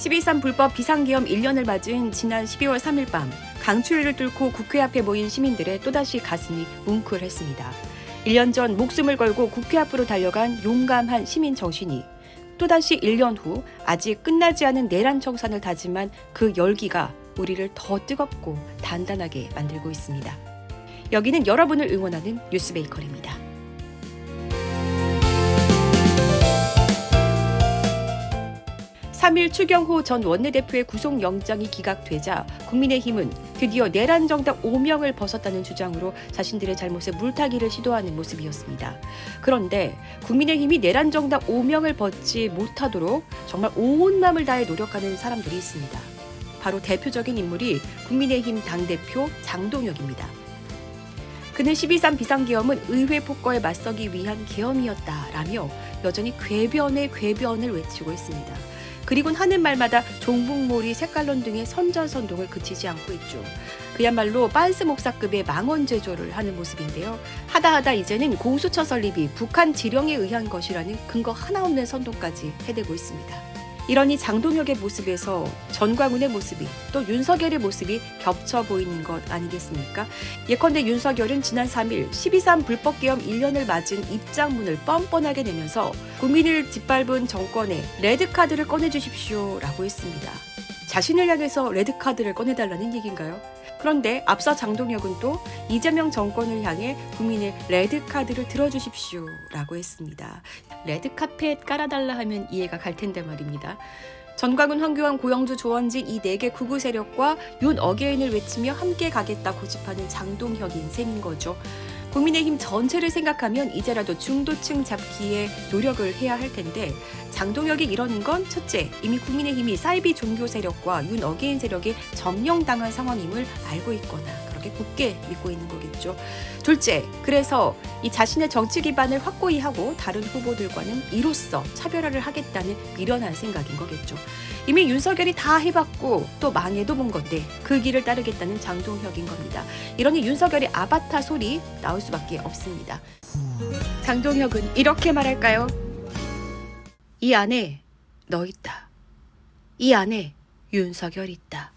12.3 불법 비상계엄 1년을 맞은 지난 12월 3일 밤 강추위를 뚫고 국회 앞에 모인 시민들의 또다시 가슴이 뭉클했습니다. 1년 전 목숨을 걸고 국회 앞으로 달려간 용감한 시민 정신이 또다시 1년 후 아직 끝나지 않은 내란 청산을 다짐한 그 열기가 우리를 더 뜨겁고 단단하게 만들고 있습니다. 여기는 여러분을 응원하는 뉴스베이커입니다. 3일 추경호 전 원내대표의 구속영장이 기각되자 국민의힘은 드디어 내란 정당 5명을 벗었다는 주장으로 자신들의 잘못에 물타기를 시도하는 모습이었습니다. 그런데 국민의힘이 내란 정당 5명을 벗지 못하도록 정말 온 마음을 다해 노력하는 사람들이 있습니다. 바로 대표적인 인물이 국민의힘 당대표 장동혁입니다. 그는 12.3 비상계엄은 의회 폭거에 맞서기 위한 계엄이었다라며 여전히 궤변의 궤변을 외치고 있습니다. 그리곤 하는 말마다 종북몰이 색깔론 등의 선전선동을 그치지 않고 있죠. 그야말로 빤스 목사급의 망원 제조를 하는 모습인데요. 하다 하다 이제는 공수처 설립이 북한 지령에 의한 것이라는 근거 하나 없는 선동까지 해대고 있습니다. 이러니 장동혁의 모습에서 전광훈의 모습이 또 윤석열의 모습이 겹쳐 보이는 것 아니겠습니까? 예컨대 윤석열은 지난 3일 12.3 불법계엄 1년을 맞은 입장문을 뻔뻔하게 내면서 국민을 짓밟은 정권에 레드카드를 꺼내주십시오 라고 했습니다. 자신을 향해서 레드카드를 꺼내달라는 얘기인가요? 그런데 앞서 장동혁은 또 이재명 정권을 향해 국민의 레드카드를 들어주십시오 라고 했습니다. 레드카펫 깔아달라 하면 이해가 갈 텐데 말입니다. 전광훈, 황교안, 고영주, 조원진 이 네 개 구구 세력과 윤 어게인을 외치며 함께 가겠다 고집하는 장동혁인 셈인 거죠. 국민의힘 전체를 생각하면 이제라도 중도층 잡기에 노력을 해야 할 텐데 장동혁이 이러는 건 첫째 이미 국민의힘이 사이비 종교 세력과 윤 어게인 세력에 점령당한 상황임을 알고 있거나 그렇게 굳게 믿고 있는 거겠죠. 둘째 그래서 이 자신의 정치 기반을 확고히 하고 다른 후보들과는 이로써 차별화를 하겠다는 미련한 생각인 거겠죠. 이미 윤석열이 다 해봤고 또 망해도 본 건데 그 길을 따르겠다는 장동혁인 겁니다. 이러니 윤석열의 아바타 소리 나올 수밖에 없습니다. 장동혁은 이렇게 말할까요? 이 안에 너 있다. 이 안에 윤석열 있다.